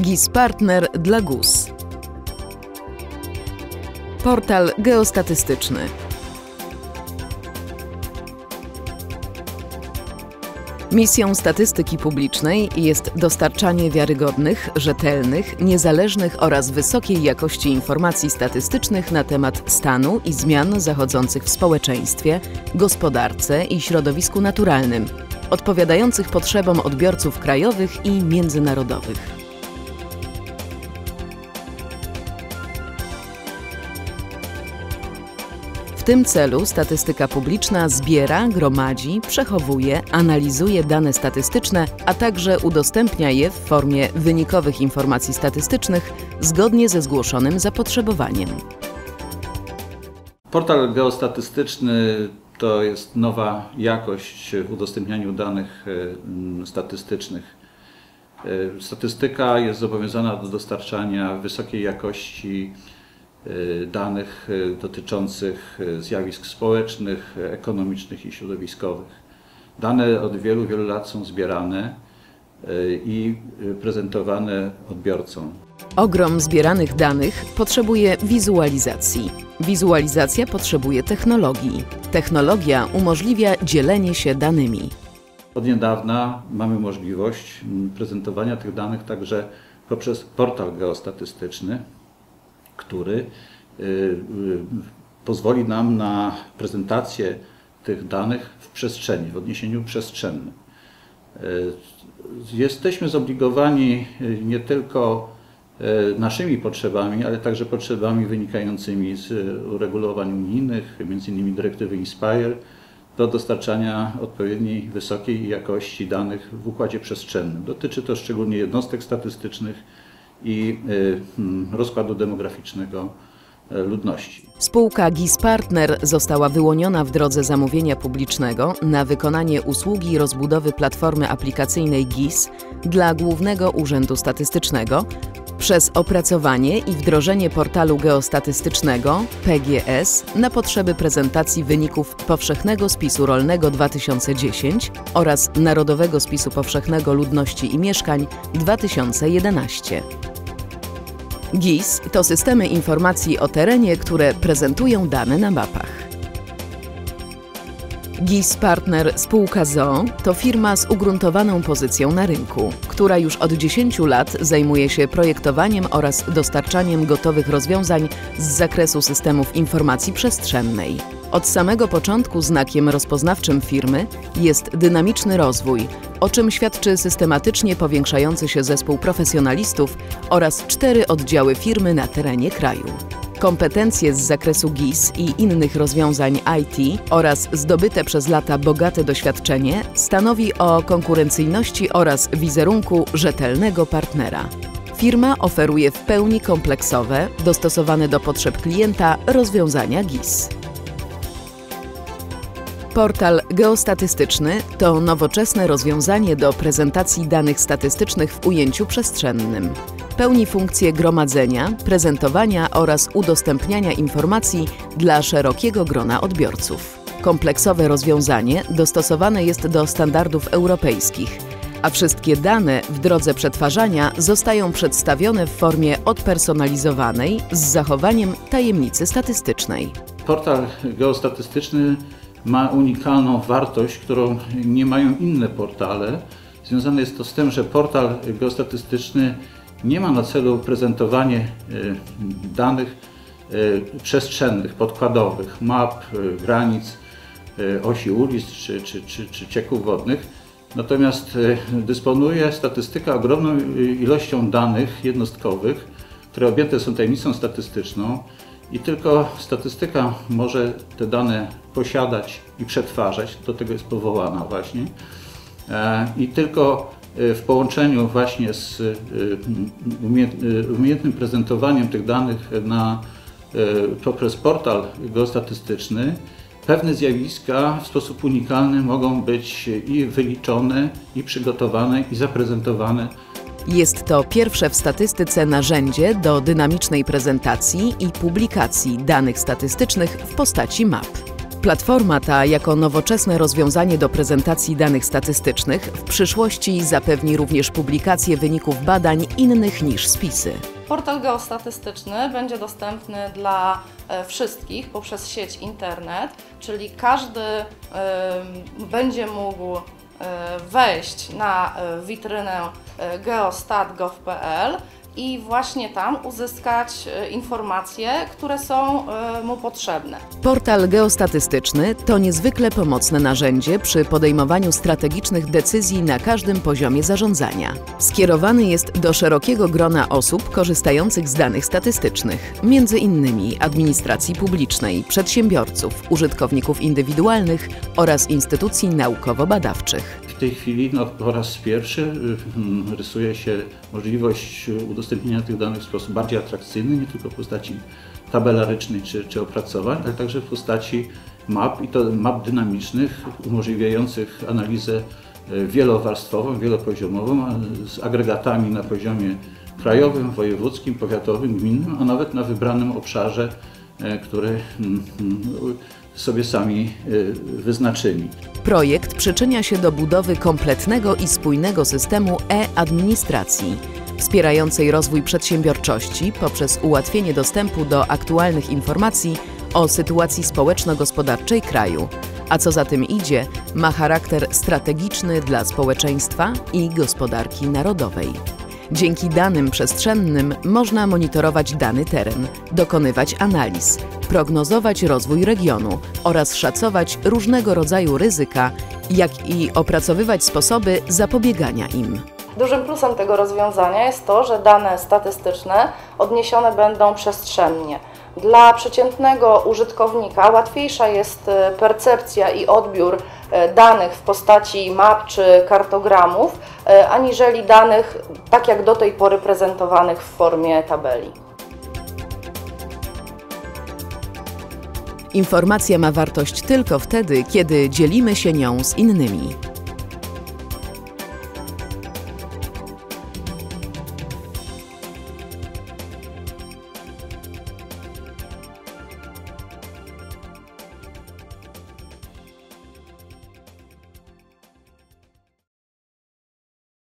GIS Partner dla GUS. Portal geostatystyczny. Misją statystyki publicznej jest dostarczanie wiarygodnych, rzetelnych, niezależnych oraz wysokiej jakości informacji statystycznych na temat stanu i zmian zachodzących w społeczeństwie, gospodarce i środowisku naturalnym, odpowiadających potrzebom odbiorców krajowych i międzynarodowych. Tym celu statystyka publiczna zbiera, gromadzi, przechowuje, analizuje dane statystyczne, a także udostępnia je w formie wynikowych informacji statystycznych zgodnie ze zgłoszonym zapotrzebowaniem. Portal geostatystyczny to jest nowa jakość w udostępnianiu danych e, statystycznych. E, statystyka jest zobowiązana do dostarczania wysokiej jakości danych y, dotyczących y, zjawisk społecznych, ekonomicznych i środowiskowych. Dane od wielu, wielu lat są zbierane i prezentowane odbiorcom. Ogrom zbieranych danych potrzebuje wizualizacji. Wizualizacja potrzebuje technologii. Technologia umożliwia dzielenie się danymi. Od niedawna mamy możliwość prezentowania tych danych także poprzez portal geostatystyczny, który y, y, pozwoli nam na prezentację tych danych w przestrzeni, w odniesieniu przestrzennym. Y, jesteśmy zobligowani nie tylko naszymi potrzebami, ale także potrzebami wynikającymi z uregulowań unijnych, m.in. dyrektywy INSPIRE, do dostarczania odpowiedniej wysokiej jakości danych w układzie przestrzennym. Dotyczy to szczególnie jednostek statystycznych, i y, hmm, rozkładu demograficznego e, ludności. Spółka GIS Partner została wyłoniona w drodze zamówienia publicznego na wykonanie usługi rozbudowy platformy aplikacyjnej GIS dla Głównego Urzędu Statystycznego przez opracowanie i wdrożenie portalu geostatystycznego PGS na potrzeby prezentacji wyników Powszechnego Spisu Rolnego 2010 oraz Narodowego Spisu Powszechnego Ludności i Mieszkań 2011. GIS to systemy informacji o terenie, które prezentują dane na mapach. GIS Partner Spółka ZOO to firma z ugruntowaną pozycją na rynku, która już od 10 lat zajmuje się projektowaniem oraz dostarczaniem gotowych rozwiązań z zakresu systemów informacji przestrzennej. Od samego początku znakiem rozpoznawczym firmy jest dynamiczny rozwój, o czym świadczy systematycznie powiększający się zespół profesjonalistów oraz cztery oddziały firmy na terenie kraju. Kompetencje z zakresu GIS i innych rozwiązań IT oraz zdobyte przez lata bogate doświadczenie stanowi o konkurencyjności oraz wizerunku rzetelnego partnera. Firma oferuje w pełni kompleksowe, dostosowane do potrzeb klienta rozwiązania GIS. Portal geostatystyczny to nowoczesne rozwiązanie do prezentacji danych statystycznych w ujęciu przestrzennym. Pełni funkcję gromadzenia, prezentowania oraz udostępniania informacji dla szerokiego grona odbiorców. Kompleksowe rozwiązanie dostosowane jest do standardów europejskich, a wszystkie dane w drodze przetwarzania zostają przedstawione w formie odpersonalizowanej z zachowaniem tajemnicy statystycznej. Portal geostatystyczny ma unikalną wartość, którą nie mają inne portale. Związane jest to z tym, że portal geostatystyczny nie ma na celu prezentowanie e, danych e, przestrzennych, podkładowych, map, e, granic, osi ulic czy, czy, czy, czy cieków wodnych. Natomiast dysponuje statystyka ogromną ilością danych jednostkowych, które objęte są tajemnicą statystyczną i tylko statystyka może te dane posiadać i przetwarzać, do tego jest powołana właśnie. I tylko E, w połączeniu właśnie z e, e, umiejętnym prezentowaniem tych danych na, poprzez portal geostatystyczny, pewne zjawiska w sposób unikalny mogą być i wyliczone, i przygotowane, i zaprezentowane. Jest to pierwsze w statystyce narzędzie do dynamicznej prezentacji i publikacji danych statystycznych w postaci map. Platforma ta, jako nowoczesne rozwiązanie do prezentacji danych statystycznych, w przyszłości zapewni również publikację wyników badań innych niż spisy. Portal geostatystyczny będzie dostępny dla e, wszystkich poprzez sieć internet, czyli każdy e, będzie mógł wejść na witrynę geostat.gov.pl i właśnie tam uzyskać e, informacje, które są e, mu potrzebne. Portal geostatystyczny to niezwykle pomocne narzędzie przy podejmowaniu strategicznych decyzji na każdym poziomie zarządzania. Skierowany jest do szerokiego grona osób korzystających z danych statystycznych, między innymi administracji publicznej, przedsiębiorców, użytkowników indywidualnych oraz instytucji naukowo-badawczych. Tej chwili no, po raz pierwszy y, rysuje się możliwość udostępnienia tych danych w sposób bardziej atrakcyjny, nie tylko w postaci tabelarycznej czy, czy opracowań, ale także w postaci map i to map dynamicznych umożliwiających analizę y, wielowarstwową, wielopoziomową, z agregatami na poziomie krajowym, wojewódzkim, powiatowym, gminnym, a nawet na wybranym obszarze, y, który mm, mm, sobie sami wyznaczyli. Projekt przyczynia się do budowy kompletnego i spójnego systemu e-administracji, wspierającej rozwój przedsiębiorczości poprzez ułatwienie dostępu do aktualnych informacji o sytuacji społeczno-gospodarczej kraju, a co za tym idzie, ma charakter strategiczny dla społeczeństwa i gospodarki narodowej. Dzięki danym przestrzennym można monitorować dany teren, dokonywać analiz, prognozować rozwój regionu oraz szacować różnego rodzaju ryzyka, jak i opracowywać sposoby zapobiegania im. Dużym plusem tego rozwiązania jest to, że dane statystyczne odniesione będą przestrzennie. Dla przeciętnego użytkownika łatwiejsza jest e, percepcja i odbiór e, danych w postaci map czy kartogramów, e, aniżeli danych tak jak do tej pory prezentowanych w formie tabeli. Informacja ma wartość tylko wtedy, kiedy dzielimy się nią z innymi.